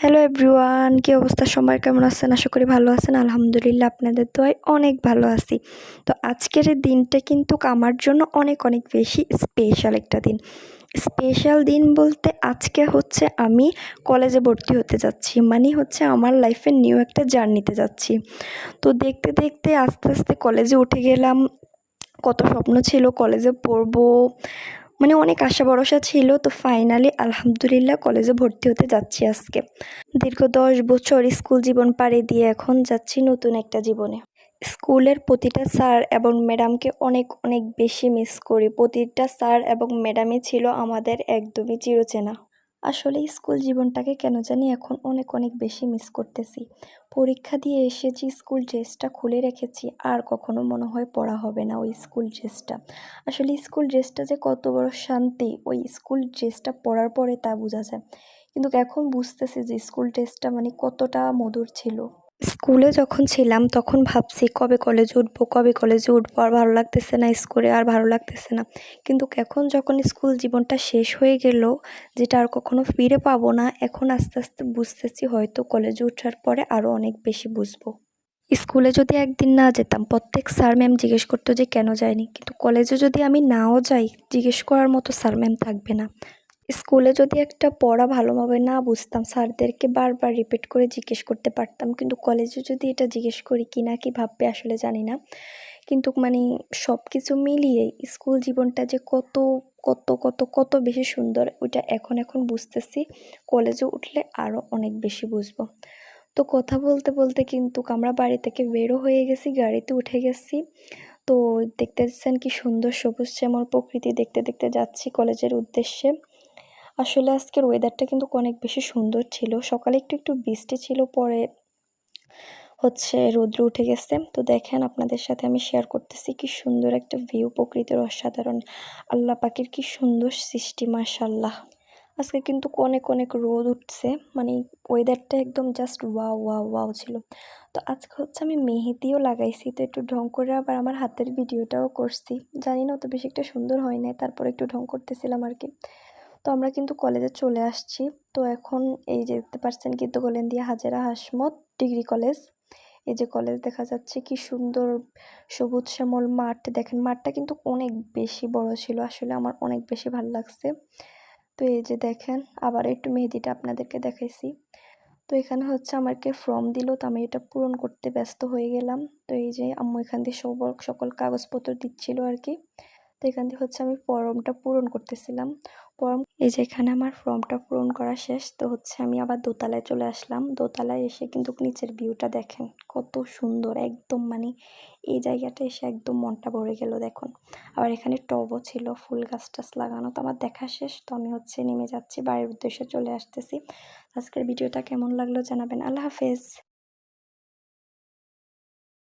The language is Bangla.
হ্যালো এভরিওয়ান কী অবস্থা? সবাই কেমন আছেন? আশা করি ভালো আছেন। আলহামদুলিল্লাহ আপনাদের দোয়ায় অনেক ভালো আছি। তো আজকের এই দিনটা কিন্তু আমার জন্য অনেক অনেক বেশি স্পেশাল একটা দিন। স্পেশাল দিন বলতে আজকে হচ্ছে আমি কলেজে ভর্তি হতে যাচ্ছি। মানে হচ্ছে আমার লাইফের নিউ একটা জার্নিতে যাচ্ছি। তো দেখতে দেখতে আস্তে আস্তে কলেজে উঠে গেলাম। কত স্বপ্ন ছিল কলেজে পড়ব। মানে অনেক আশা ভরসা ছিল, তো ফাইনালি আলহামদুলিল্লাহ কলেজে ভর্তি হতে যাচ্ছি আজকে। দীর্ঘ দশ বছর স্কুল জীবন পাড়ি দিয়ে এখন যাচ্ছি নতুন একটা জীবনে। স্কুলের প্রতিটা স্যার এবং ম্যাডামকে অনেক অনেক বেশি মিস করি। প্রতিটা স্যার এবং ম্যাডামই ছিল আমাদের একদমই চিরচেনা। আসলে স্কুল জীবনটাকে কেন জানি এখন অনেক অনেক বেশি মিস করতেছি। পরীক্ষা দিয়ে এসেছি, স্কুল ড্রেসটা খুলে রেখেছি, আর কখনো মনে হয় পড়া হবে না ওই স্কুল ড্রেসটা। আসলে স্কুল ড্রেসটা যে কত বড় শান্তি, ওই স্কুল ড্রেসটা পড়ার পরে তা বোঝা যায়। কিন্তু এখন বুঝতেছি যে স্কুল ড্রেসটা মানে কতটা মধুর ছিল। স্কুলে যখন ছিলাম, তখন ভাবছি কবে কলেজে উঠবো, কবে কলেজে উঠবো, আর ভালো লাগতেছে না স্কুলে, আর ভালো লাগতেছে না। কিন্তু এখন যখন স্কুল জীবনটা শেষ হয়ে গেল, যেটা আর কখনো ফিরে পাবো না, এখন আস্তে আস্তে বুঝতেছি হয়তো কলেজে ওঠার পরে আরও অনেক বেশি বুঝব। স্কুলে যদি একদিন না যেতাম, প্রত্যেক স্যার ম্যাম জিজ্ঞেস করতো যে কেন যায়নি? কিন্তু কলেজে যদি আমি নাও যাই, জিজ্ঞেস করার মতো স্যার ম্যাম থাকবে না। স্কুলে যদি একটা পড়া ভালোভাবে না বুঝতাম, স্যারদেরকে বারবার রিপিট করে জিজ্ঞেস করতে পারতাম। কিন্তু কলেজে যদি এটা জিজ্ঞেস করি, কি না কি ভাববে আসলে জানি না। কিন্তু মানে সব কিছু মিলিয়ে স্কুল জীবনটা যে কত কত কত কত বেশি সুন্দর, ওইটা এখন এখন বুঝতেছি। কলেজে উঠলে আরও অনেক বেশি বুঝব। তো কথা বলতে বলতে কিন্তু আমরা বাড়ি থেকে বেরো হয়ে গেছি, গাড়িতে উঠে গেছি। তো দেখতে দেখতেছেন কি সুন্দর সবুজ শ্যামল প্রকৃতি, দেখতে দেখতে যাচ্ছি কলেজের উদ্দেশ্যে। আসলে আজকের ওয়েদারটা কিন্তু অনেক বেশি সুন্দর ছিল। সকালে একটু একটু বৃষ্টি ছিল, পরে হচ্ছে রৌদ্র উঠে গেছে। তো দেখেন আপনাদের সাথে আমি শেয়ার করতেছি কি সুন্দর একটা ভিউ প্রকৃতির অসাধারণ। আল্লাহ পাখির কি সুন্দর সৃষ্টি মাশাল্লাহ আজকে কিন্তু অনেক অনেক রোদ উঠছে। মানে ওয়েদারটা একদম জাস্ট ওয়াও ওয়াও ওয়াও ছিল। তো আজকে হচ্ছে আমি মেহেদিও লাগাইছি, তো একটু ঢং করে আবার আমার হাতের ভিডিওটাও করছি। জানি না অত বেশি একটা সুন্দর হয় নাই, তারপর একটু ঢং করতেছিলাম আর কি। তো আমরা কিন্তু কলেজে চলে আসছি। তো এখন এই যে দেখতে পাচ্ছেন কিন্তু গোলেন দিয়ে হাজেরা হাসমত ডিগ্রি কলেজ এই যে কলেজ দেখা যাচ্ছে কি সুন্দর সবুজ শ্যামল মাঠ। দেখেন মাঠটা কিন্তু অনেক বেশি বড় ছিল, আসলে আমার অনেক বেশি ভালো লাগছে। তো এই যে দেখেন, আবার একটু মেহেদিটা আপনাদেরকে দেখাইছি। তো এখানে হচ্ছে আমাকে ফর্ম দিল, তো আমি এটা পূরণ করতে ব্যস্ত হয়ে গেলাম। তো এই যে আম্মু এখান দিয়ে সব সকল কাগজপত্র দিচ্ছিল আর কি। তো এখান থেকে হচ্ছে আমি ফর্মটা পূরণ করতেছিলাম। ফর্ম এই যে এখানে আমার ফর্মটা পূরণ করা শেষ, তো হচ্ছে আমি আবার দোতলায় চলে আসলাম। দোতলায় এসে কিন্তু নিচের ভিউটা দেখেন কত সুন্দর, একদম মানে এই জায়গাটা এসে একদম মনটা ভরে গেল দেখুন। আবার এখানে টবও ছিল, ফুল গাছ টাছ লাগানো, তো আমার দেখা শেষ, তো আমি হচ্ছে নেমে যাচ্ছি, বাড়ির উদ্দেশ্যে চলে আসতেছি। আজকের ভিডিওটা কেমন লাগল জানাবেন, আল্লাহ হাফেজ।